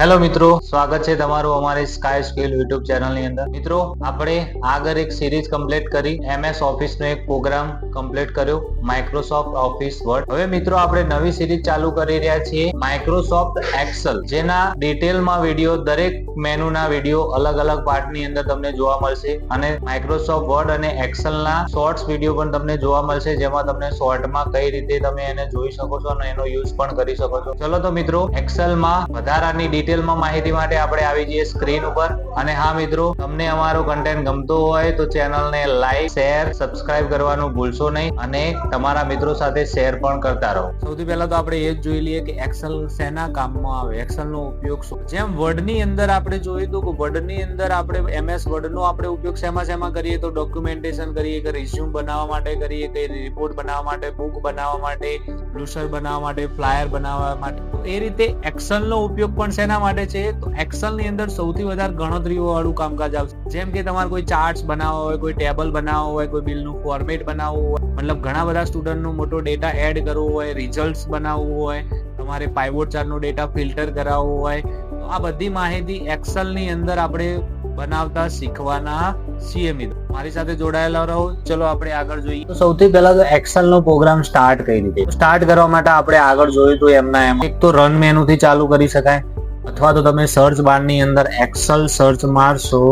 Hello મિત્રો, સ્વાગત છે તમારું અમારી સ્કાય સ્કિલ યુટ્યુબ ચેનલની અંદર. મિત્રો, આપણે આગળ એક સિરીઝ કમ્પ્લીટ કરી એમએસ ઓફિસ નો એક પ્રોગ્રામ કમ્પ્લીટ કર્યો માઇક્રોસોફ્ટ ઓફિસ વર્ડ હવે મિત્રો, આપણે નવી સિરીઝ ચાલુ કરી રહ્યા છીએ માઇક્રોસોફ્ટ એક્સેલ જેના ડિટેલમાં વીડિયો દરેક મેનુના વીડિયો અલગ અલગ પાર્ટની અંદર તમને જોવા મળશે. અને માઇક્રોસોફ્ટ વર્ડ અને એક્સેલના શોર્ટ્સ વીડિયો પણ તમને જોવા મળશે, જેમાં તમને શોર્ટમાં કઈ રીતે તમે એને જોઈ શકો છો અને એનો યુઝ પણ કરી શકો છો. ચલો તો મિત્રો એક્સેલમાં વધારાની ડિટેલમાં માહિતી માટે આપણે આવી જઈએ સ્ક્રીન ઉપર. અને હા, મિત્રો, તમને અમારો કન્ટેન્ટ ગમતો હોય તો ચેનલને લાઈક શેર સબસ્ક્રાઇબ કરવાનું ભૂલશો નહીં અને તમારા મિત્રો સાથે શેર પણ કરતા રહો. સૌથી પહેલા તો આપણે એ જ જોઈ લઈએ કે એક્સેલ શેના કામમાં આવે? એક્સેલ નો ઉપયોગ શું? જેમ વર્ડની અંદર આપણે જોયું તો કે વર્ડની અંદર આપણે એમએસ વર્ડ નો આપણે ઉપયોગ શેમાં શેમાં કરીએ? તો ડોક્યુમેન્ટેશન કરીએ, કે રિઝ્યુમ બનાવવા માટે કરીએ, કે રિપોર્ટ બનાવવા માટે બુક બનાવવા માટે બ્લુસર બનાવવા માટે ફ્લાયર બનાવવા માટે. એ રીતે એક્સેલ નો ઉપયોગ પણ શેના માટે છે, તો એક્સેલની અંદર સૌથી વધારે ગણતરીઓ વાળું કામકાજ આવશે. જેમ કે તમારે કોઈ ચાર્ટ્સ બનાવવા હોય, કોઈ ટેબલ બનાવવો હોય, કોઈ બિલનું ફોર્મેટ બનાવવું હોય, મતલબ ઘણા બધા સ્ટુડન્ટનો મોટો ડેટા એડ કરવો હોય રિઝલ્ટ્સ બનાવવું હોય, તમારે પાઇવોટ ચાર્ટનો ડેટા ફિલ્ટર કરાવવો હોય, તો આ બધી માહિતી એક્સેલની અંદર આપણે બનાવતા શીખવાના છીએ મિત્રો. મારી સાથે જોડાયેલા રહો. ચલો આપણે આગળ જોઈએ. તો સૌથી પહેલા તો એક્સેલ નો પ્રોગ્રામ સ્ટાર્ટ કઈ રીતે? સ્ટાર્ટ કરવા માટે આપણે આગળ જોયું તો એમના એમ. એક તો રન મેનુ થી ચાલુ કરી શકાય. અથવા તો તમે સર્ચ બારની અંદર એક્સલ સર્ચ મારશો,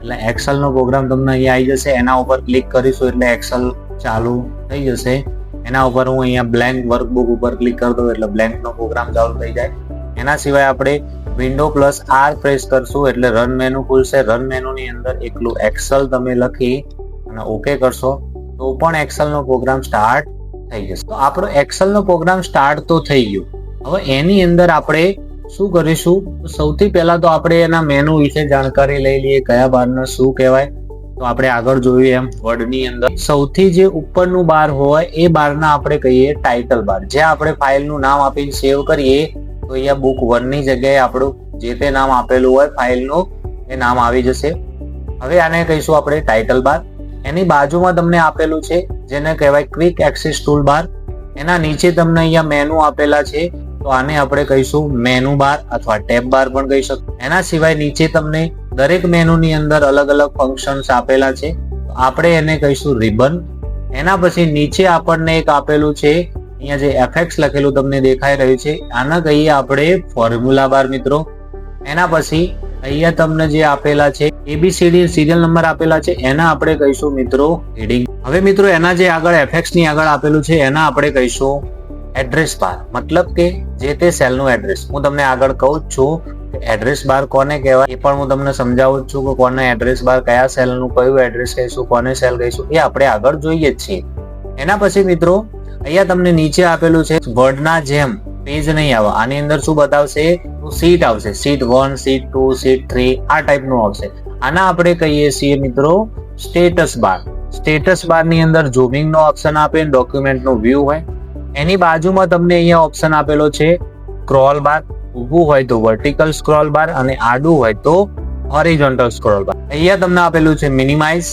એટલે એક્સલનો પ્રોગ્રામ તમને અહીંયા આવી જશે. એના ઉપર ક્લિક કરીશું એટલે એક્સલ ચાલુ થઈ જશે. એના ઉપર હું અહીંયા બ્લેન્ક વર્કબુક ઉપર ક્લિક કરી દઉં એટલે બ્લેન્કનો પ્રોગ્રામ ચાલુ થઈ જાય. એના સિવાય આપણે વિન્ડો પ્લસ આર પ્રેસ કરશું એટલે રન મેનુ ખુલશે. રન મેનુની અંદર એકલું એક્સલ તમે લખી અને ઓકે કરશો, તો પણ એક્સલનો પ્રોગ્રામ સ્ટાર્ટ થઈ જશે. તો આપણો એક્સલનો પ્રોગ્રામ સ્ટાર્ટ તો થઈ ગયો. હવે એની અંદર આપણે શું કરીશું? સૌથી પહેલા તો આપણે એના મેનુ વિશે જાણકારી લઈ લઈએ, કયા બારને શું કહેવાય. તો આપણે આગળ જોયું એમ વર્ડની અંદર. સૌથી જે ઉપરનું બાર હોય, એ બારના આપણે કહીએ ટાઇટલ બાર. જે આપણે ફાઇલનું નામ આપીને સેવ કરીએ, તો અહીંયા બુક વનની જગ્યાએ આપણું જે તે નામ આપેલું હોય ફાઇલનું એ નામ આવી જશે. હવે આને કહીશું આપણે ટાઇટલ બાર. એની બાજુમાં તમને આપેલું છે, જેને કહેવાય ક્વિક એક્સેસ ટૂલ બાર એના નીચે તમને અહીંયા મેનુ આપેલા છે તો આને આપણે કહીશું મેનુ બાર અથવા ટેબ બાર પણ કહી શકો એના સિવાય નીચે તમને દરેક મેનુની અંદર અલગ અલગ ફંક્શન્સ આપેલા છે. આપણે એને કહીશું રિબન એના પછી નીચે આપણને એક આપેલું છે, અહીંયા જે એફએક્સ લખેલું તમને દેખાઈ રહ્યું છે, આના કહીએ આપણે ફોર્મ્યુલા બાર મિત્રો. એના પછી અહીંયા તમને જે આપેલા છે એબીસીડી સિરિયલ નંબર આપેલા છે, એના આપણે કહીશું મિત્રો હેડિંગ હવે મિત્રો એના જે આગળ એફએક્સની આગળ આપેલું છે, એના આપણે કહીશું એડ્રેસ બાર મતલબ કે જે તે સેલનું એડ્રેસ હું તમને આગળ કહું છું એડ્રેસ બાર કોને કહેવાય? એ પણ હું તમને સમજાવું છું કે કોને એડ્રેસ બાર કયા સેલનું કયું એડ્રેસ કહીશું, કોને સેલ કહીશું, એ આપણે આગળ જોઈએ જ છીએ. એના પછી મિત્રો, અહીંયા તમને નીચે આપેલું છે વર્ડના જેમ પેજ નહીં આવે. આની અંદર શું બતાવશે? સીટ આવશે. Sheet one sheet two sheet three આ ટાઈપનું આવશે. આના આપણે કહીએ છીએ મિત્રો સ્ટેટસ બાર સ્ટેટસ બારની અંદર ઝૂમિંગ નો ઓપ્શન આપે ડોક્યુમેન્ટ નો વ્યૂ હોય. એની બાજુમાં તમને અહીંયા ઓપ્શન આપેલો છે સ્ક્રોલ બાર ઊભું હોય તો વર્ટિકલ સ્ક્રોલ બાર અને આડું હોય તો હોરિઝોન્ટલ સ્ક્રોલ બાર અહીંયા તમને આપેલું છે મિનિમાઇઝ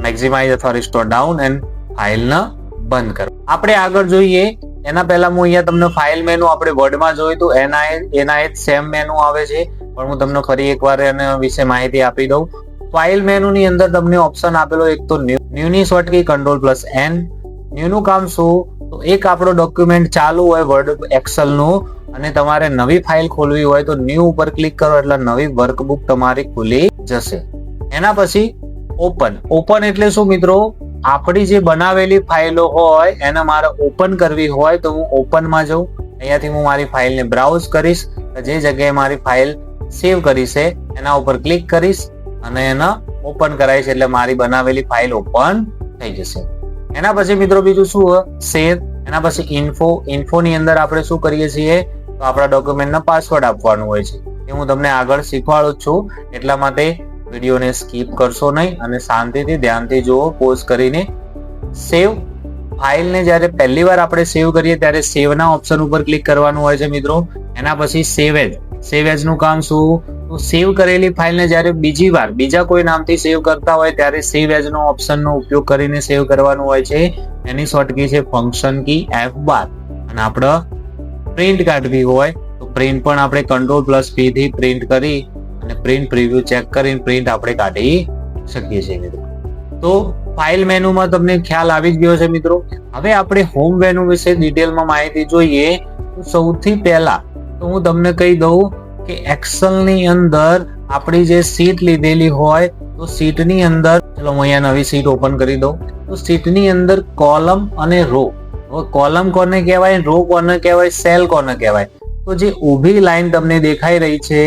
મેક્સિમાઇઝ અથવા રિસ્ટોર ડાઉન એન્ડ ફાઇલને બંધ કરો. આપણે આગળ જોઈએ, એના પહેલા હું અહીંયા તમને ફાઇલ મેનુ આપણે વર્ડમાં જોયું તો એના એના એ સેમ મેનુ આવે છે. પણ હું તમને ફરી એકવાર એના વિશે માહિતી આપી દઉં. ફાઇલ મેનુની અંદર તમને ઓપ્શન આપેલો એક તો ન્યુ ની short key control plus N ન્યૂનું કામ શું? તો એક આપણો ડોક્યુમેન્ટ ચાલુ હોય વર્ડ એક્સેલનું અને તમારે નવી ફાઇલ ખોલવી હોય તો ન્યૂ ઉપર ક્લિક કરો એટલે નવી વર્કબુક તમારી ખુલી જશે. એના પછી ઓપન ઓપન એટલે શું મિત્રો? આપણી જે બનાવેલી ફાઇલો હોય એને મારે ઓપન કરવી હોય તો હું ઓપનમાં જઉં. અહીંયાથી હું મારી ફાઇલને બ્રાઉઝ કરીશ. જે જગ્યાએ મારી ફાઇલ સેવ કરી છે, એના ઉપર ક્લિક કરીશ અને એને ઓપન કરાવીશ એટલે મારી બનાવેલી ફાઇલ ઓપન થઈ જશે. એના પછી મિત્રો બીજું શું સેવ એના પછી ઇન્ફો ઇન્ફો ની અંદર આપણે શું કરીએ છીએ? તો આપણા ડોક્યુમેન્ટના પાસવર્ડ આપવાનું હોય છે. એ હું તમને આગળ શીખવાડું છું. એટલા માટે વિડીયોને સ્કીપ કરશો નહીં અને શાંતિથી ધ્યાનથી જુઓ પોઝ કરીને. સેવ ફાઇલને જ્યારે પહેલી વાર આપણે સેવ કરીએ ત્યારે સેવના ઓપ્શન ઉપર ક્લિક કરવાનું હોય છે મિત્રો. એના પછી સેવ એજ સેવ એજનું કામ શું? સેવ કરેલી ફાઇલને જ્યારે બીજી વાર, બીજા કોઈ નામથી સેવ કરતા હોય, ત્યારે સેવ એજ નો ઓપ્શન નો ઉપયોગ કરીને સેવ કરવાનું હોય છે. એની શોર્ટકી છે ફંક્શન કી એફ બાર અને આપણે પ્રિન્ટ કાઢવી હોય, તો પ્રિન્ટ પણ આપણે કંટ્રોલ પ્લસ પી થી પ્રિન્ટ કરી અને પ્રિન્ટ પ્રિવ્યુ ચેક કરીને પ્રિન્ટ આપણે કાઢી શકીએ છીએ મિત્રો. તો ફાઇલ મેનુમાં તમને ખ્યાલ આવી જ ગયો છે મિત્રો. હવે આપણે હોમ મેનુ વિશે ડિટેલમાં માહિતી જોઈએ. સૌથી પહેલા તો હું તમને કહી દઉં કે એક્સેલની અંદર આપણી જે સીટ લીધેલી હોય, તો સીટની અંદર, ચલો હું અહીંયા નવી સીટ ઓપન કરી દઉં. તો સીટની અંદર કોલમ અને રો કોલમ કોને કહેવાય? રો કોને કહેવાય? સેલ કોને કહેવાય? તો જે ઊભી લાઈન તમને દેખાઈ રહી છે,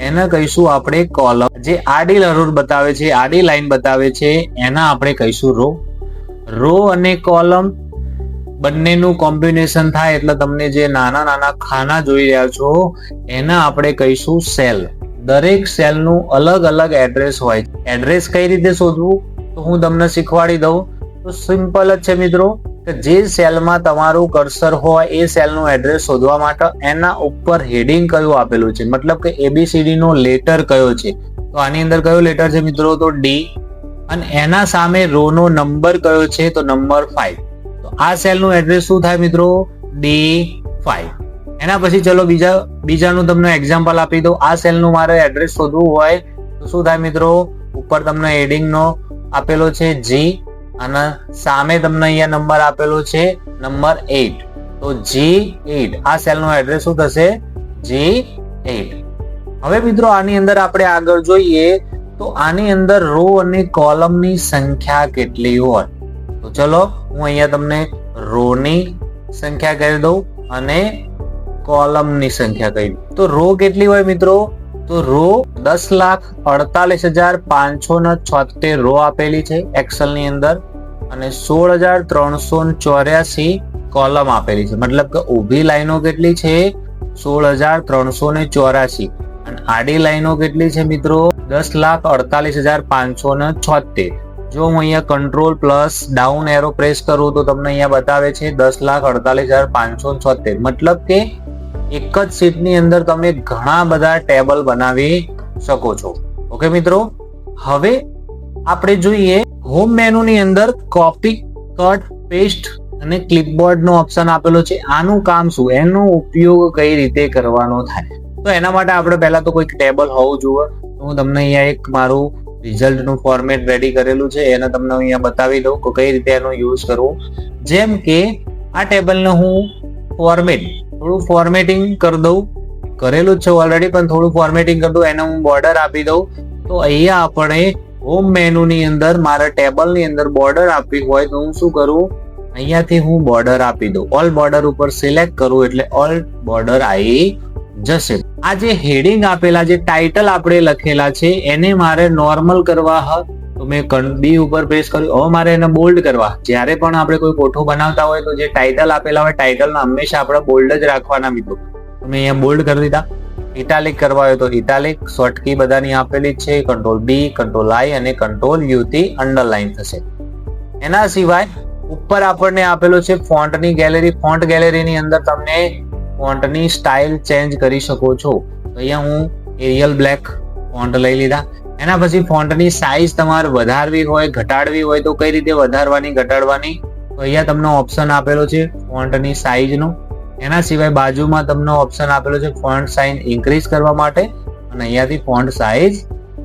એને કહીશું આપણે કોલમ જે આડી લરોડ બતાવે છે, આડી લાઈન બતાવે છે, એના આપણે કહીશું રો રો અને કોલમ બંનેનું કોમ્બિનેશન થાય એટલે તમને જે નાના નાના ખાના જોઈ રહ્યા છો, એના આપણે કહીશું સેલ દરેક સેલનું અલગ અલગ એડ્રેસ હોય એડ્રેસ કઈ રીતે શોધવું? તો હું તમને શીખવાડી દઉં. તો સિમ્પલ જ છે મિત્રો, કે જે સેલમાં તમારું કર્સર હોય, એ સેલનું એડ્રેસ શોધવા માટે એના ઉપર હેડિંગ કયું આપેલું છે? મતલબ કે એબીસીડી નો લેટર કયો છે? તો આની અંદર કયો લેટર છે મિત્રો? તો ડી અને એના સામે રો નો નંબર કયો છે? તો નંબર ફાઈવ આ સેલનું એડ્રેસ શું થાય મિત્રો? ડી ફાઈવ એના પછી ચલો બીજા, બીજાનું તમને એક્ઝામ્પલ આપી દઉં. આ સેલનું મારે એડ્રેસ શોધવું હોય તો શું થાય મિત્રો? ઉપર તમને એડિંગનો આપેલો છે જી અને સામે તમને અહીંયા નંબર આપેલો છે નંબર એટ તો જી એટ આ સેલનું એડ્રેસ શું થશે? જી એટ હવે મિત્રો આની અંદર આપણે આગળ જોઈએ તો આની અંદર રો અને કોલમની સંખ્યા કેટલી હોય? તો ચલો, હું અહીંયા તમને રોની સંખ્યા કહી દઉં અને કોલમની સંખ્યા કહી દઉં. તો રો કેટલી હોય મિત્રો? તો રો દસ લાખ અડતાલીસ હજાર પાંચસો ને છોતેર રો આપેલી છે એક્સેલની અંદર અને સોળ હજાર ત્રણસો ચોર્યાસી કોલમ આપેલી છે. મતલબ કે ઊભી લાઈનો કેટલી છે? સોળ હજાર ત્રણસો ને ચોરાસી અને આડી લાઈનો કેટલી છે મિત્રો? દસ લાખ અડતાલીસ હજાર પાંચસો ને છોતેર. જો હું અહીંયા control plus down arrow press કરું તો તમને અહીંયા બતાવે છે દસ લાખ અડતાલીસ હજાર પાંચસો છોતેર. મતલબ કે એક જ સીટની અંદર તમે ઘણા બધા ટેબલ બનાવી શકો છો. ઓકે મિત્રો? હવે આપણે જોઈએ હોમ મેનુની અંદર કોપી કટ પેસ્ટ અને ક્લિપબોર્ડનો ઓપ્શન આપેલો છે. આનું કામ શું? એનો ઉપયોગ કઈ રીતે કરવાનો થાય? તો એના માટે આપણે પહેલા તો કોઈક ટેબલ હોવું જોઈએ. હું તમને અહીંયા એક મારું રિઝલ્ટનું ફોર્મેટ રેડી કરેલું છે, એને તમને અહીંયા બતાવી દઉં કે કઈ રીતે એનો યુઝ કરવો. જેમ કે આ ટેબલને હું ફોર્મેટ થોડું ફોર્મેટિંગ કરી દઉં. કરેલું જ છે ઓલરેડી પણ થોડું ફોર્મેટિંગ કરી દઉં, એને હું બોર્ડર આપી દઉં. તો અહીંયા આપણે હોમ મેનુની અંદર મારા ટેબલની અંદર બોર્ડર આપવી હોય તો હું શું કરું? અહીંયાથી હું બોર્ડર આપી દઉં. ઓલ બોર્ડર ઉપર સિલેક્ટ કરું, એટલે ઓલ બોર્ડર આવી જશે. આ જે હેડિંગ આપેલા જે ટાઇટલ આપણે લખેલા છે, એને મારે નોર્મલ કરવા હ. તો મેં બી ઉપર પ્રેસ કર્યું. હવે મારે એને બોલ્ડ કરવા. જ્યારે પણ આપણે કોઈ કોઠો બનાવતા હોય, તો જે ટાઇટલ આપેલા હોય ટાઇટલના હંમેશા આપણે બોલ્ડ જ રાખવાના મિત્રો. મેં અહીંયા બોલ્ડ કરી દીધા. ઇટાલિક કરવા હોય તો ઇટાલિક શોર્ટકી બધાની આપેલી જ છે. કંટ્રોલ બી કંટ્રોલ આઈ અને કંટ્રોલ યુ થી અંડરલાઈન થશે. એના સિવાય ઉપર આપણને આપેલો છે ફોન્ટની ગેલેરી ફોન્ટ ગેલેરીની અંદર તમને ફોન્ટની સ્ટાઇલ ચેન્જ કરી શકો છો. અહીંયા હું એરિયલ બ્લેક ફોન્ટ લઈ લીધા. એના પછી ફોન્ટની સાઇઝ તમારે વધારવી હોય, ઘટાડવી હોય, તો કઈ રીતે વધારવાની, ઘટાડવાની? તો અહીંયા તમને ઓપ્શન આપેલો છે ફોન્ટની સાઇઝનો એના સિવાય બાજુમાં તમને ઓપ્શન આપેલો છે ફોન્ટ સાઇઝ ઇન્ક્રીઝ કરવા માટે. અને અહીંયાથી ફોન્ટ સાઇઝ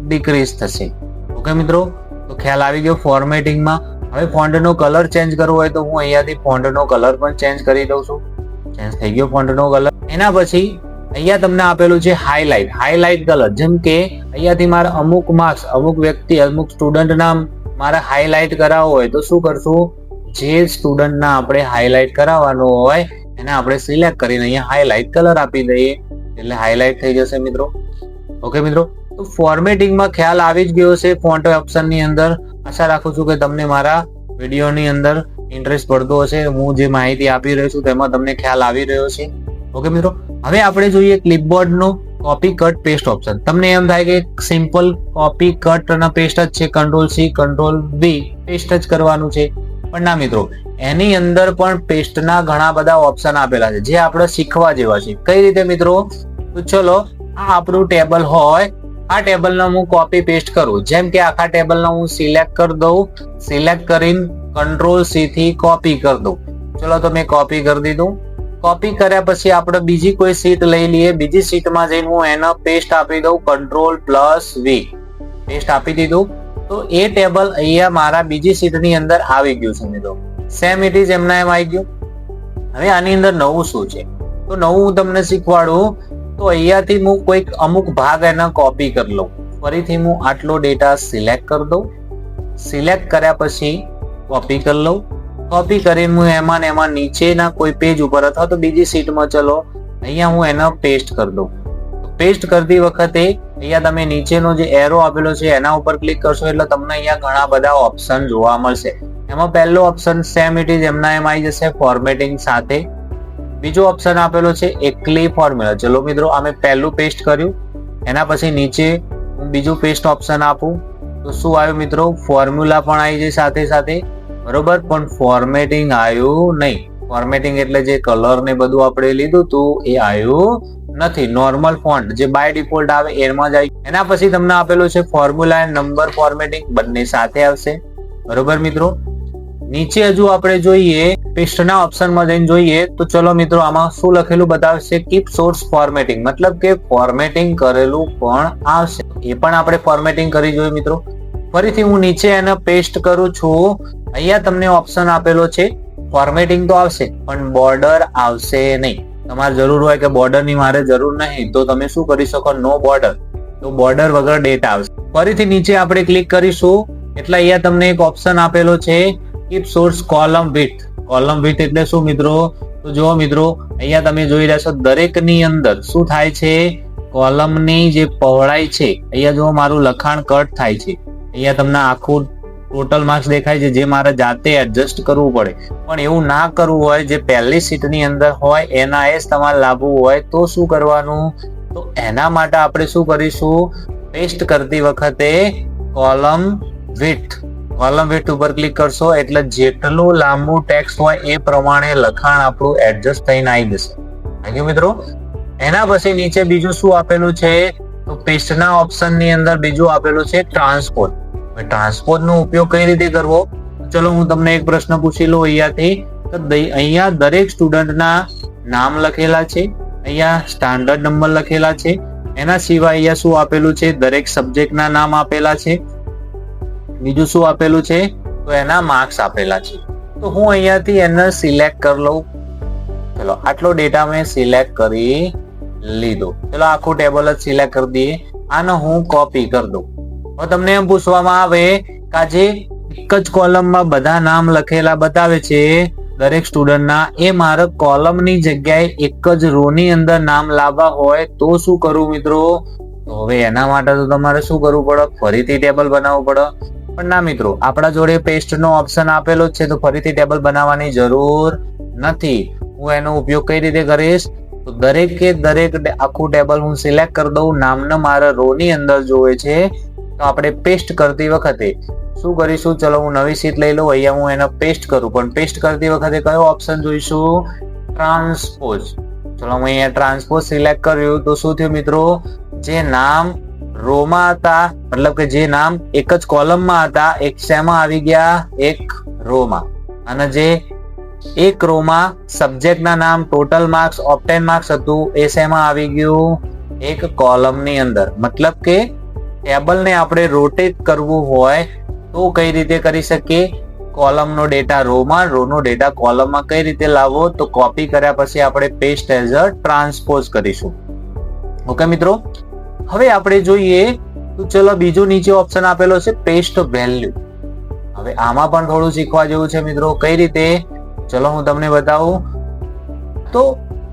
ડિક્રીઝ થશે. ઓકે મિત્રો? તો ખ્યાલ આવી ગયો ફોર્મેટિંગમાં હવે ફોન્ટનો કલર ચેન્જ કરવો હોય તો હું અહીંયાથી ફોન્ટનો કલર પણ ચેન્જ કરી દઉં છું. ચેન્જ થઈ ગયો ફોન્ટનો કલર એના પછી અહીંયા તમને આપેલું છે હાઇલાઇટ હાઇલાઇટ કલર જેમ કે અહીંયાથી મારે અમુક માર્ક્સ અમુક વ્યક્તિ, અમુક સ્ટુડન્ટ ના મારે હાઇલાઇટ કરાવવો હોય તો શું કરશું? જે સ્ટુડન્ટના આપણે હાઇલાઇટ કરાવવાનો હોય, એને આપણે સિલેક્ટ કરીને અહીંયા હાઇલાઇટ કલર આપી દઈએ. એટલે હાઇલાઇટ થઈ જશે મિત્રો. ઓકે મિત્રો? તો ફોર્મેટિંગમાં ખ્યાલ આવી જ ગયો છે ફોન્ટ ઓપ્શનની અંદર. આશા રાખું છું કે તમને મારા વિડીયોની અંદર ઇન્ટરેસ્ટ પડતો હશે, હું જે માહિતી આપી રહ્યો છું તેમાં તમને ખ્યાલ આવી રહ્યો છે. ઓકે મિત્રો, હવે આપણે જોઈએ ક્લિપબોર્ડ નો કોપી કટ પેસ્ટ ઓપ્શન તમને એમ થાય કે સિમ્પલ કોપી કટ અને પેસ્ટ જ છે control C control V paste જ કરવાનું છે. પણ ના, મિત્રો, એની અંદર પણ પેસ્ટના ઘણા બધા ઓપ્શન આપેલા છે, જે આપણે શીખવા જેવા છે. કઈ રીતે, મિત્રો? તો ચલો, આ આપણું ટેબલ હોય, આ ટેબલનો હું કોપી પેસ્ટ કરું. જેમ કે આખા ટેબલનો હું સિલેક્ટ કરી દઉં સિલેક્ટ કરીને કંટ્રોલ સી થી કોપી કરી દઉં. ચલો તો મેં કોપી કરી દીધું. કોપી કર્યા પછી આપણે બીજી કોઈ સીટ લઈ લઈએ. બીજી સીટમાં જઈને હું એનો પેસ્ટ આપી દઉં. કંટ્રોલ પ્લસ વી પેસ્ટ આપી દીધું. તો એ ટેબલ અહીંયા મારા બીજી સીટની અંદર આવી ગયું છે મિત્રો. સેમ ઇટ ઇઝ એમના એમ આવી ગયું. હવે આની અંદર નવું શું છે? તો નવું હું તમને શીખવાડું. તો અહીંયાથી હું કોઈક અમુક ભાગ એના કોપી કરી લઉં. ફરીથી હું આટલો ડેટા સિલેક્ટ કરી દઉં. સિલેક્ટ કર્યા પછી કોપી કરી લઉં. કોપી કરીને હું એમાં એમાં નીચેના કોઈ પેજ ઉપર અથવા તો બીજી સીટમાં ચલો, અહીંયા હું એને પેસ્ટ કરી દઉં. પેસ્ટ કરતી વખતે અહીંયા તમે નીચેનો જે એરો આપેલો છે એના ઉપર ક્લિક કરશો એટલે તમને અહીંયા ઘણા બધા ઓપ્શન જોવા મળશે. એમાં પહેલો ઓપ્શન સેમ ઇટ ઇઝ એમના એમ આવી જશે ફોર્મેટિંગ સાથે. બીજો ઓપ્શન આપેલો છે એકલી ફોર્મ્યુલા ચલો મિત્રો અમે પહેલું પેસ્ટ કર્યું. એના પછી નીચે હું બીજું પેસ્ટ ઓપ્શન આપું. તો શું આવ્યું મિત્રો? ફોર્મ્યુલા પણ આવી જાય સાથે સાથે. બરોબર, પણ ફોર્મેટિંગ આવ્યું નહીં. ફોર્મેટિંગ એટલે જે કલર ને બધું આપણે લીધું હતું એ આવ્યું નથી. નોર્મલ ફોન્ટ જે બાય ડિફોલ્ટ આવે, એમાં જ આવ્યું એના પછી તમને આપેલું છે ફોર્મ્યુલા એન્ડ નંબર ફોર્મેટિંગ બંને સાથે આવશે. બરોબર મિત્રો? નીચે હજુ આપણે જોઈએ પેસ્ટના ઓપ્શનમાં જઈને જોઈએ, તો ચલો મિત્રો, આમાં શું લખેલું બતાવશે? કીપ સોર્સ ફોર્મેટિંગ મતલબ કે ફોર્મેટિંગ કરેલું પણ આવશે. એ પણ આપણે ફોર્મેટિંગ કરી જોઈએ મિત્રો. ફરીથી હું નીચે એને પેસ્ટ કરું છું. અહીંયા તમને ઓપ્શન આપેલો છે ફોર્મેટિંગ તો આવશે, પણ બોર્ડર આવશે નહીં. તમારે જરૂર હોય કે બોર્ડરની મારે જરૂર નહીં, તો તમે શું કરી શકો? નો બોર્ડર તો બોર્ડર વગર ડેટા આવશે. ફરીથી નીચે આપણે ક્લિક કરીશું. એટલે અહીંયા તમને એક ઓપ્શન આપેલો છે keep source column width column width એટલે શું મિત્રો? તો જુઓ મિત્રો, અહીંયા તમે જોઈ રહ્યા છો દરેકની અંદર શું થાય છે? કોલમની જે પહોળાઈ છે, અહીંયા જો મારું લખાણ કટ થાય છે. અહીંયા તમને આખું ટોટલ માર્ક્સ દેખાય છે, જે મારે જાતે એડજસ્ટ કરવું પડે. પણ એવું ના કરવું હોય, જે પહેલી સીટની અંદર હોય એના એ તમારે લાવવું હોય, તો શું કરવાનું? તો એના માટે આપણે શું કરીશું? પેસ્ટ કરતી વખતે કોલમ વિથ કોલમ વિથ ઉપર ક્લિક કરશો, એટલે જેટલું લાંબુ ટેક્સ્ટ હોય, એ પ્રમાણે લખાણ આપણું એડજસ્ટ થઈને આવી જશે. થેન્ક મિત્રો. એના પછી નીચે બીજું શું આપેલું છે? તો પેસ્ટના ઓપ્શનની અંદર બીજું આપેલું છે ટ્રાન્સપોર્ટ ટ્રાન્સપોર્ટ નો ઉપયોગ કઈ રીતે કરવો? ચલો હું તમને એક પ્રશ્ન પૂછી લઉં અહીંયાથી. અહીંયા દરેક સ્ટુડન્ટના નામ લખેલા છે. અહીંયા સ્ટાન્ડર્ડ નંબર લખેલા છે. એના સિવાય અહીંયા શું આપેલું છે? દરેક સબ્જેક્ટના નામ આપેલા છે. બીજું શું આપેલું છે? તો એના માર્ક્સ આપેલા છે. તો હું અહીંયાથી એને સિલેક્ટ કરી લઉં. ચલો, આટલો ડેટા મેં સિલેક્ટ કરી લીધો. ચલો, આખું ટેબલ જ સિલેક્ટ કરી દઈએ. આને હું કોપી કરી દઉં. તમને એમ પૂછવામાં આવે કે આજે એક જ કોલમમાં બધા નામ લખેલા બતાવે છે. દરેક સ્ટુડન્ટના એ મારે કોલમની જગ્યાએ એક જ રો ની અંદર નામ લાવવા હોય તો શું કરવું મિત્રો? હવે એના માટે તો તમારે શું કરવું પડે? ફરીથી ટેબલ બનાવવું પડે. પણ ના મિત્રો, આપણા જોડે પેસ્ટ નો ઓપ્શન આપેલો છે, તો ફરીથી ટેબલ બનાવવાની જરૂર નથી. હું એનો ઉપયોગ કઈ રીતે કરીશ? તો દરેકે દરેક આખું ટેબલ હું સિલેક્ટ કરી દઉં. નામને મારા રો ની અંદર જોવે છે. તો આપણે પેસ્ટ કરતી વખતે શું કરીશું? ચલો હું નવી સીટ લઈ લઉં. અહીંયા હું એને પેસ્ટ કરું. પણ પેસ્ટ કરતી વખતે કયો ઓપ્શન જોઈશું? ટ્રાન્સપોઝ ચલો હું અહીંયા ટ્રાન્સપોઝ સિલેક્ટ કર્યું. તો શું થયું મિત્રો? જે નામ રોમાં હતા, મતલબ કે જે નામ એક જ કોલમમાં હતા, એક શેમાં આવી ગયા? એક રોમાં અને જે એક રોમાં સબ્જેક્ટના નામ ટોટલ માર્ક્સ ઓપ્ટેન માર્ક્સ હતું, એ શેમાં આવી ગયું? એક કોલમની અંદર. મતલબ કે ટેબલને આપણે રોટેટ કરવું હોય તો કઈ રીતે કરી શકીએ? કોલમનો ડેટા રોમાં, રોનો ડેટા કોલમમાં કઈ રીતે લાવવો? તો કોપી કર્યા પછી આપણે પેસ્ટ એઝ અ ટ્રાન્સપોઝ કરીશું. ઓકે મિત્રો? હવે આપણે જોઈએ તો ચલો બીજું નીચે ઓપ્શન આપેલો છે પેસ્ટ વેલ્યુ હવે આમાં પણ થોડું શીખવા જેવું છે મિત્રો. કઈ રીતે? ચલો હું તમને બતાવું. તો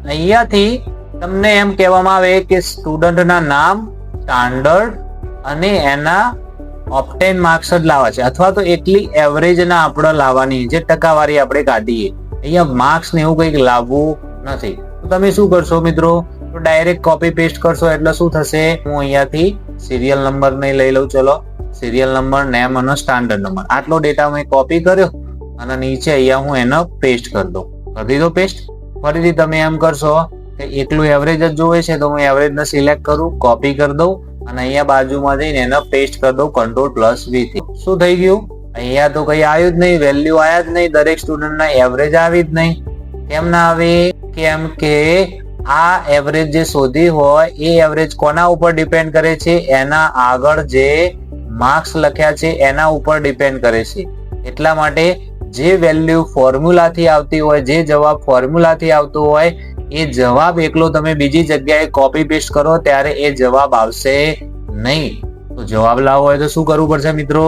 અહીંયાથી તમને એમ કહેવામાં આવે કે સ્ટુડન્ટના નામ સ્ટાન્ડર્ડ અને એના ઓપ્ટેન માર્ક્સ જ લાવવા છે. અથવા તો એટલી એવરેજ ના આપણે લાવવાની જે ટકાવારી આપણે કાઢીએ. અહીંયા માર્ક્સ ને એવું કંઈક લાવવું નથી. તો તમે શું કરશો મિત્રો? તો ડાયરેક્ટ કોપી પેસ્ટ કરશો એટલે શું થશે? હું અહીંયાથી સિરિયલ નંબર ને લઈ લઉં. ચલો સિરિયલ નંબર નેમ અને સ્ટાન્ડર્ડ નંબર આટલો ડેટા મેં કોપી કર્યો અને નીચે અહીંયા હું એનો પેસ્ટ કરી દઉં. કરી દીધો પેસ્ટ ફરીથી તમે એમ કરશો કે એકલું એવરેજ જ જોવે છે, તો હું એવરેજ ને સિલેક્ટ કરું કોપી કરી દઉં. અને અહીંયા બાજુમાં જઈને એને પેસ્ટ કરી દઉં કંટ્રોલ પ્લસ વી થી. શું થઈ ગયું? અહીંયા તો કઈ આવ્યું જ નહીં વેલ્યુ આયા જ નહીં, દરેક સ્ટુડન્ટના એવરેજ આવી જ નહીં. કેમ ના આવે? કેમ કે આ એવરેજ જે શોધી હોય, એ એવરેજ કોના ઉપર ડિપેન્ડ કરે છે? એના આગળ જે માર્ક્સ લખ્યા છે, એના ઉપર ડિપેન્ડ કરે છે. એટલા માટે જે વેલ્યુ ફોર્મ્યુલાથી આવતી હોય, જે જવાબ ફોર્મ્યુલાથી આવતો હોય એ જવાબ એકલો તમે બીજી જગ્યાએ કોપી પેસ્ટ કરો ત્યારે એ જવાબ આવશે નહીં. તો જવાબ લાવવો હોય તો શું કરવું પડશે મિત્રો?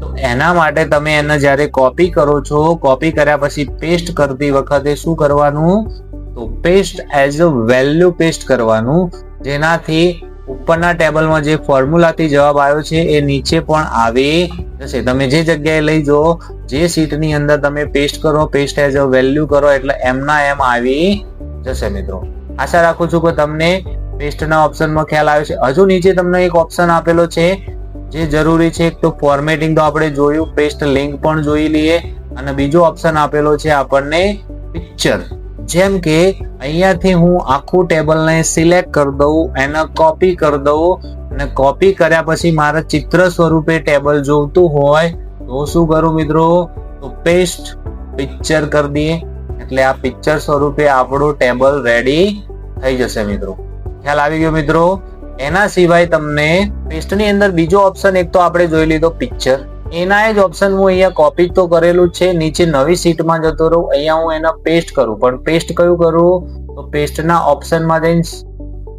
તો એના માટે તમે એને જ્યારે કોપી કરો છો કોપી કર્યા પછી પેસ્ટ કરતી વખતે શું કરવાનું? તો paste as a value paste કરવાનું. જેનાથી ઉપરના ટેબલમાં જે ફોર્મ્યુલાથી જવાબ આવ્યો છે એ નીચે પણ આવી જશે. તમે જે જગ્યાએ લઈ જાઓ જે સીટની અંદર તમે પેસ્ટ કરો પેસ્ટ એઝ અ વેલ્યુ કરો એટલે એમના એમ આવી જશે મિત્રો. આશા રાખું છું કે તમને પેસ્ટના ઓપ્શનમાં ખ્યાલ આવ્યો છે. હજુ નીચે તમને એક ઓપ્શન આપેલો છે, જે જરૂરી છે એક તો ફોર્મેટિંગ તો આપણે જોયું પેસ્ટ લિંક પણ જોઈ લઈએ. અને બીજો ઓપ્શન આપેલો છે આપણને પિક્ચર જેમ કે અહીંયાથી હું આખું ટેબલને સિલેક્ટ કરી દઉં, એને કોપી કરી દઉં. અને કોપી કર્યા પછી મારે ચિત્ર સ્વરૂપે ટેબલ જોઈતું હોય, તો શું કરું મિત્રો? તો પેસ્ટ પિક્ચર કરી દઈએ. એટલે આ પિક્ચર સ્વરૂપે આપણું ટેબલ રેડી થઈ જશે મિત્રો. ખ્યાલ આવી ગયો મિત્રો? એના સિવાય તમને પેસ્ટની અંદર બીજો ઓપ્શન એક તો આપણે જોઈ લીધો પિક્ચર. એના જ ઓપ્શન હું અહીંયા કોપી તો કરેલું છે. નીચે નવી સીટમાં જતો રહું. અહીંયા હું એના પેસ્ટ કરું. પણ પેસ્ટ કયું કરું? તો પેસ્ટના ઓપ્શનમાં જઈને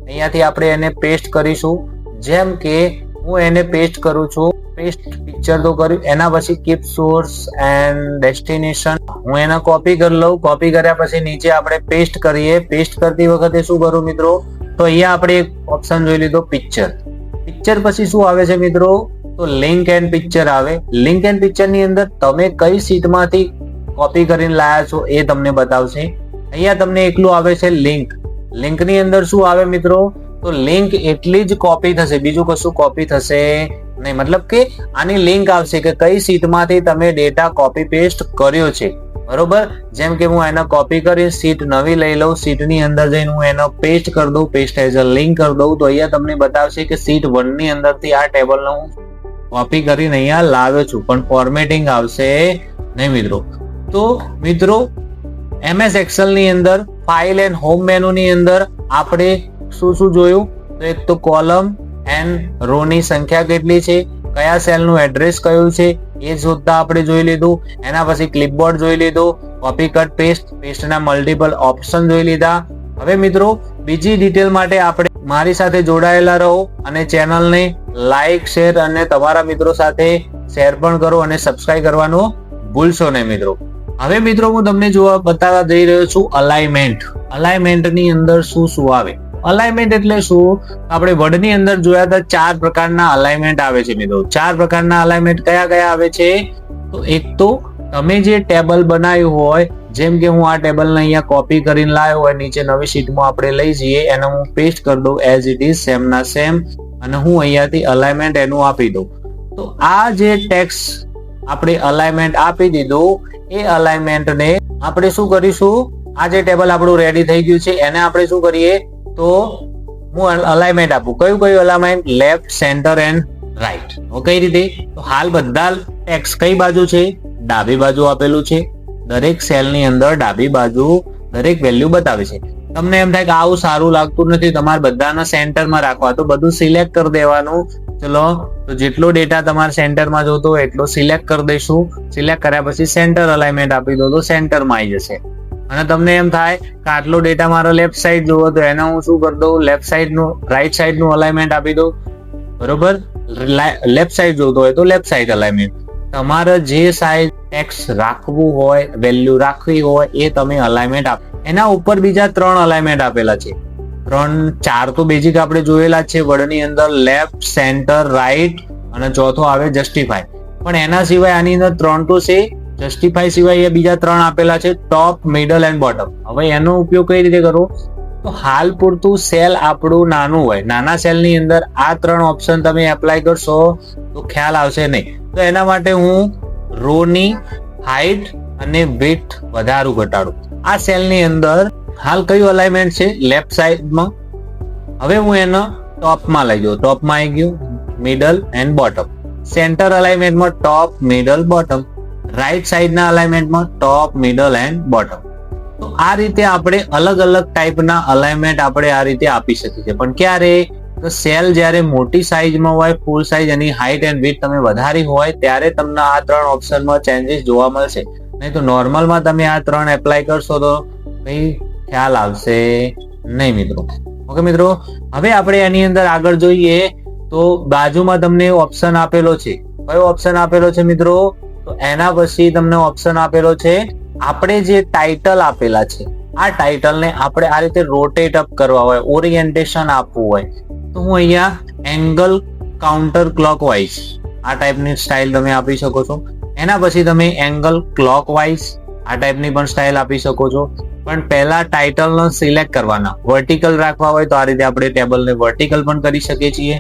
અહીંયાથી આપણે એને પેસ્ટ કરીશું. જેમ કે હું એને પેસ્ટ કરું છું. પેસ્ટ પિક્ચર તો કર્યું. એના પછી કીપ સોર્સ એન્ડ ડેસ્ટિનેશન હું એને કોપી કરી લઉં. કોપી કર્યા પછી નીચે આપણે પેસ્ટ કરીએ. પેસ્ટ કરતી વખતે શું કરું મિત્રો? તો અહીંયા આપણે એક ઓપ્શન જોઈ લીધો પિક્ચર પિક્ચર પછી શું આવે છે મિત્રો? તો લિંક એન્ડ પિક્ચર આવે. લિંક એન્ડ પિક્ચરની અંદર તમે કઈ સીટમાંથી કોપી કરીને લાયા છો એ તમને બતાવશે. અહીંયા તમને એકલું આવે છે લિંક લિંકની અંદર શું આવે મિત્રો? તો લિંક એટલી જ કોપી થશે. બીજું કશું કોપી થશે નહીં, મતલબ કે આની લિંક આવશે કે કઈ સીટમાંથી તમે ડેટા કોપી પેસ્ટ કર્યો છે. બરોબર? જેમ કે હું એને કોપી કરી સીટ નવી લઈ લઉં સીટની અંદર જઈને હું એનો પેસ્ટ કરી દઉં પેસ્ટ એઝ અ લિંક કરી દઉં, તો અહીંયા તમને બતાવશે કે સીટ વનની અંદરથી આ ટેબલનો હું કોપી કરીને અહીંયા લાવ્યો છું. પણ ફોર્મેટિંગ આવશે નહીં મિત્રો. તો મિત્રો એમએસ એક્સેલની અંદર ફાઇલ એન્ડ હોમ મેનુની અંદર આપણે શું શું જોયું? તો એક તો કોલમ એન્ડ રો ની સંખ્યા કેટલી છે? કયા સેલનું એડ્રેસ કયું છે? એ શોધતા આપણે જોઈ લીધું. એના પછી ક્લિપબોર્ડ જોઈ લીધું. કોપી કટ પેસ્ટ પેસ્ટના મલ્ટિપલ ઓપ્શન જોઈ લીધા. હવે મિત્રો, બીજી ડિટેલ માટે આપણે મારી સાથે જોડાયેલા રહો અને ચેનલને લાઈક શેર અને તમારા મિત્રો સાથે શેર પણ કરો અને સબસ્ક્રાઇબ કરવાનું ભૂલશો નહીં મિત્રો. હવે મિત્રો, હું તમને જોવા બતાવવા જઈ રહ્યો છું અલાઇમેન્ટ અલાઇમેન્ટની અંદર શું શું આવે? અલાઇનમેન્ટ એટલે શું? આપણે વર્ડની અંદર જોયા હતા ચાર પ્રકારના અલાઇનમેન્ટ આવે છે મિત્રો. ચાર પ્રકારના અલાઇનમેન્ટ કયા કયા આવે છે? તો એક તો તમે જે ટેબલ બનાવ્યું હોય, જેમ કે હું આ ટેબલને અહીંયા કોપી કરીને લાવ્યો હોય, નીચે નવી શીટમાં આપણે લઈ જઈએ, એને હું પેસ્ટ કરી દઉં એઝ ઇટ ઇઝ સેમ ના સેમ અને હું અહીંયાથી અલાઇનમેન્ટ એનું આપી દઉં. તો આ જે ટેક્સ આપણે અલાઇનમેન્ટ આપી દીધું, એ અલાઇનમેન્ટને આપણે શું કરીશું? આ જે ટેબલ આપણું રેડી થઈ ગયું છે, એને આપણે શું કરીએ? તો હું અલાઇનમેન્ટ આપું. કયું કયું alignment left centre and right કઈ રીતે? તો હાલ બધા ટેક્સ કઈ બાજુ છે? ડાબી બાજુ આપેલું છે. દરેક સેલની અંદર ડાબી બાજુ દરેક વેલ્યુ બતાવે છે. તમને એમ થાય કે આવું સારું લાગતું નથી, તમારે બધાના સેન્ટરમાં રાખવા. તો બધું સિલેક્ટ કરી દેવાનું. ચલો, તો જેટલો ડેટા તમારે સેન્ટરમાં જોતો એટલો સિલેક્ટ કરી દઈશું. સિલેક્ટ કર્યા પછી સેન્ટર અલાઇનમેન્ટ આપી દો તો સેન્ટરમાં આવી જશે. અને તમને એમ થાય કે આટલો ડેટા મારો લેફ્ટ સાઈડ જોવો, તો એને હું શું કરી દઉં? લેફ્ટ સાઈડનું રાઈટ સાઈડનું અલાઇમેન્ટ આપી દઉં? બરોબર? લેફ્ટ સાઈડ જોતો હોય તો લેફ્ટ સાઈડ અલાઇનમેન્ટ તમારે જે સાઈઝ ટેક્સ રાખવું હોય વેલ્યુ રાખવી હોય, એ તમે અલાઇનમેન્ટ આપ. એના ઉપર બીજા ત્રણ અલાઇનમેન્ટ આપેલા છે. ત્રણ, ચાર તો બેઝિક આપણે જોયેલા છે. વર્ડની અંદર લેફ્ટ સેન્ટર રાઈટ અને ચોથો આવે જસ્ટિફાય પણ એના સિવાય આની અંદર ત્રણ તો છે. જસ્ટિફાય સિવાય એ બીજા ત્રણ આપેલા છે ટોપ મિડલ એન્ડ બોટમ હવે એનો ઉપયોગ કઈ રીતે કરવો? તો હાલ પૂરતું સેલ આપણું નાનું હોય. નાના સેલની અંદર આ ત્રણ ઓપ્શન તમે એપ્લાય કરશો તો ખ્યાલ આવશે નહીં. તો એના માટે હું રોની હાઈટ અને વિથ વધારું ઘટાડું. આ સેલની અંદર હાલ કયું અલાઇનમેન્ટ છે? લેફ્ટ સાઈડમાં હવે હું એને ટોપમાં લઈ જાઉં. ટોપમાં આવી ગયું મિડલ એન્ડ બોટમ સેન્ટર અલાઇનમેન્ટમાં ટોપ મિડલ બોટમ રાઈટ સાઈડના અલાઇનમેન્ટમાં ટોપ મિડલ એન્ડ બોટમ તો આ રીતે આપણે અલગ અલગ ટાઈપના અલાઇનમેન્ટ આપણે આ રીતે આપી શકીએ છીએ. પણ ક્યારે? તો સેલ જ્યારે મોટી સાઇઝમાં હોય ફૂલ સાઇઝ એની હાઈટ એન્ડ વિથ તમે વધારી હોય, ત્યારે તમને આ ત્રણ ઓપ્શનમાં ચેન્જીસ જોવા મળશે. નહીં તો નોર્મલમાં તમે આ ત્રણ એપ્લાય કરશો તો કઈ ખ્યાલ આવશે નહીં મિત્રો. ઓકે મિત્રો? હવે આપણે એની અંદર આગળ જોઈએ તો બાજુમાં તમને ઓપ્શન આપેલો છે. કયો ઓપ્શન આપેલો છે મિત્રો? તો એના પછી તમને ઓપ્શન આપેલો છે, આપણે જે ટાઇટલ આપેલા છે, આ ટાઇટલને આપણે આ રીતે રોટેટ અપ કરવા હોય ઓરિએન્ટેશન આપવું હોય, તો હું અહીંયા એંગલ કાઉન્ટર ક્લોકવાઇઝ આ ટાઈપની સ્ટાઇલ તમે આપી શકો છો. એના પછી તમે એંગલ ક્લોકવાઇઝ આ ટાઈપની પણ સ્ટાઇલ આપી શકો છો. પણ પહેલા ટાઇટલનો સિલેક્ટ કરવાના. વર્ટિકલ રાખવા હોય તો આ રીતે આપણે ટેબલને વર્ટિકલ પણ કરી શકીએ છીએ.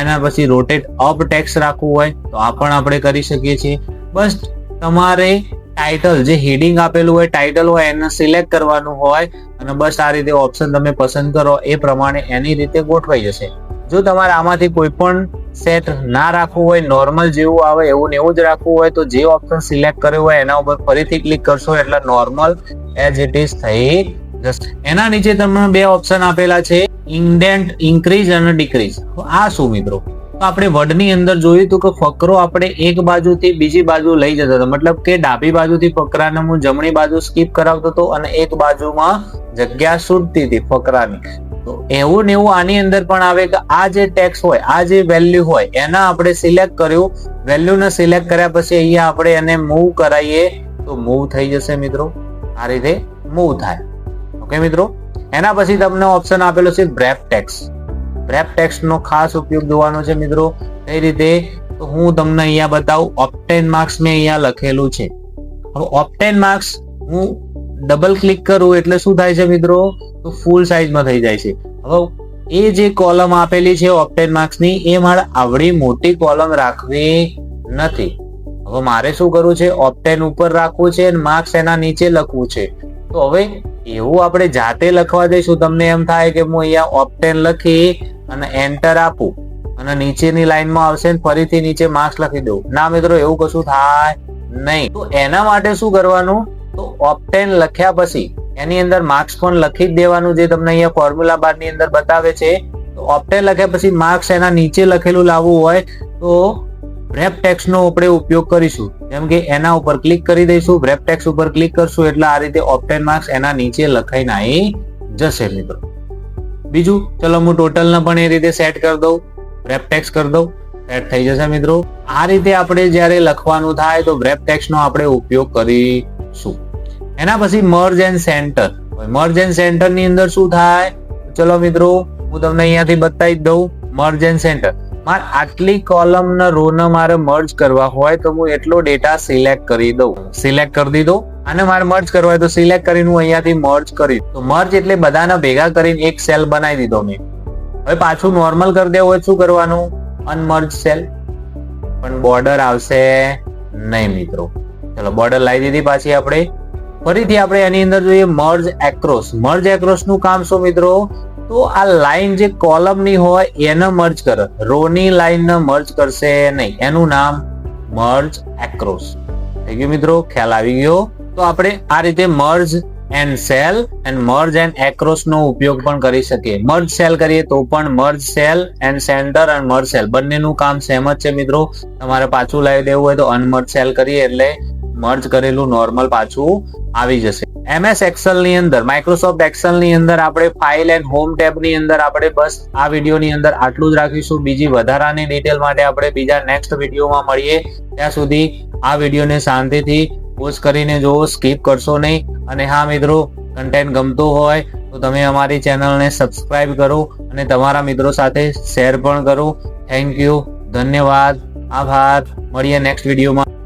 એના પછી રોટેટ અપ ટેક્સ રાખવું હોય તો આ પણ આપણે કરી શકીએ છીએ. બસ તમારે ટાઇટલ જે હેડિંગ આપેલું હોય ટાઇટલ હોય, એને સિલેક્ટ કરવાનું હોય અને બસ આ રીતે ઓપ્શન તમે પસંદ કરો, એ પ્રમાણે એની રીતે ગોઠવાઈ જશે. જો તમારે આમાંથી કોઈ પણ સેટ ના રાખવું હોય નોર્મલ જેવું આવે, એવું ને એવું જ રાખવું હોય, તો જે ઓપ્શન સિલેક્ટ કર્યું હોય, એના ઉપર ફરીથી ક્લિક કરશો, એટલે નોર્મલ એઝ ઇટ ઇઝ થઈ જશે. એના નીચે તમને બે ઓપ્શન આપેલા છે ઇન્ડેન્ટ ઇન્ક્રીઝ અને ડિક્રીઝ આ શું મિત્રો? આપણે વડની અંદર જોયું હતું કે ફકરો આપણે એક બાજુથી બીજી બાજુ લઈ જતો હતો. મતલબ કે ડાબી બાજુથી ફકરાને હું જમણી બાજુ સ્કીપ કરાવતો હતો અને એક બાજુમાં જગ્યા સુરતી હતી ફકરાની. એવું ને એવું આની અંદર પણ આવે કે આ જે ટેક્સ હોય, આ જે વેલ્યુ હોય, એના આપણે સિલેક્ટ કર્યું. વેલ્યુને સિલેક્ટ કર્યા પછી અહીંયા આપણે એને મૂવ કરાવીએ તો મૂવ થઈ જશે મિત્રો. આ રીતે મૂવ થાય. ઓકે મિત્રો? એના પછી તમને ઓપ્શન આપેલો છે બ્રેફ ટેક્સ બ્રેફ ટેક્સ નો ખાસ ઉપયોગ જોવાનો છે મિત્રો. કઈ રીતે તો હું તમને અહીંયા બતાવું ઓપ્ટેન માર્ક્સ મેં અહીંયા લખેલું છે. હવે ઓપ્ટેન માર્ક્સ હું ડબલ ક્લિક કરું એટલે શું થાય છે મિત્રો? તો ફૂલ સાઇઝમાં થઈ જાય છે. હવે એ જે કોલમ આપેલી છે ઓપ્ટેન માર્ક્સની, એ મારે આવડી મોટી કોલમ રાખવી નથી. હવે મારે શું કરવું છે? ઓપ્ટેન ઉપર રાખવું છે અને માર્ક્સ એના નીચે લખવું છે. તો હવે એવું આપણે જાતે લખવા દઈશું તમને એમ થાય કે હું અહીંયા ઓપ્ટેન લખી અને એન્ટર આપું. અને નીચેની લાઈનમાં આવશે ને ફરીથી નીચે માર્ક્સ લખી દઉં ના મિત્રો, એવું કશું થાય નહીં. તો એના માટે શું કરવાનું? તો ઓપ્ટેન લખ્યા પછી એની અંદર માર્ક્સ પણ લખી જ દેવાનું જે તમને અહીંયા ફોર્મ્યુલા બારની અંદર બતાવે છે. તો ઓપ્ટેન લખ્યા પછી માર્ક્સ એના નીચે લખેલું લાવવું હોય તો બ્રેપ ટેક્સ નો આપણે ઉપયોગ કરીશું. જેમ કે એના ઉપર ક્લિક કરી દઈશું. બ્રેપ ટેક્સ ઉપર ક્લિક કરશું એટલે આ રીતે ઓપ્ટેન માર્ક્સ એના નીચે લખાઈને આવી જશે મિત્રો. બીજું, ચલો હું ટોટલ ને પણ એ રીતે સેટ કરી દઉં બ્રેપ ટેક્સ કરી દઉં સેટ થઈ જશે મિત્રો. આ રીતે આપણે જ્યારે લખવાનું થાય તો બ્રેપ ટેક્સ નો આપણે ઉપયોગ કરીશું. એના પછી merge and centre merge and સેન્ટરની અંદર શું થાય? ચલો મિત્રો, હું તમને અહીંયાથી બતાવી દઉં. મર્જ એન્ડ સેન્ટર મારે આટલી કોલમ ના રો ને મારે મર્જ કરવા હોય તો હું એટલો ડેટા સિલેક્ટ કરી દઉં. સિલેક્ટ કરી દીધો. અને મારે મર્જ કરવા હોય તો સિલેક્ટ કરીને હું અહીંયાથી મર્જ કરીશ. તો મર્જ એટલે બધાને ભેગા કરીને એક સેલ બનાવી દીધો મેં. હવે પાછું નોર્મલ કરી દેવું હોય શું કરવાનું? અનમર્જ સેલ પણ બોર્ડર આવશે નહીં મિત્રો. ચલો બોર્ડર લાવી દીધી પાછી આપણે. ફરીથી આપણે એની અંદર જોઈએ મર્જ એક્રોસ મર્જ એક્રોસનું કામ શું મિત્રો? તો આ લાઈન જે કોલમની હોય એને મર્જ કરે. રો ની લાઈન ને મર્જ કરશે નહીં. એનું નામ મર્જ એક્રોસ થઈ ગયું મિત્રો? ખ્યાલ આવી ગયો? તો આપણે આ રીતે merge and cell and merge and across નો ઉપયોગ પણ કરી શકીએ. મર્જ સેલ કરીએ તો પણ merge cell and centre and merge cell બંનેનું કામ સેમ જ છે મિત્રો. તમારે પાછું લાવી દેવું હોય તો અનમર્જ સેલ કરીએ એટલે મર્જ કરેલું નોર્મલ પાછું આવી જશે. એમએસ એક્સેલની અંદર માઇક્રોસોફ્ટ એક્સેલની અંદર આપણે ફાઇલ એન્ડ હોમ ટેબની અંદર આપણે બસ આ વીડિયો ની અંદર આટલું જ રાખીશું. બીજી વધારાની ડિટેલ માટે આપણે બીજા નેક્સ્ટ વિડીયોમાં મળીએ. ત્યાં સુધી આ વિડીયોને શાંતિથી પોઝ કરીને જોવો સ્કીપ કરશો નહીં. અને હા, મિત્રો કન્ટેન્ટ ગમતું હોય તો તમે અમારી ચેનલને સબસ્ક્રાઇબ કરો અને તમારા મિત્રો સાથે શેર પણ કરો. થેન્ક યુ ધન્યવાદ. આભાર. મળીએ નેક્સ્ટ વિડીયોમાં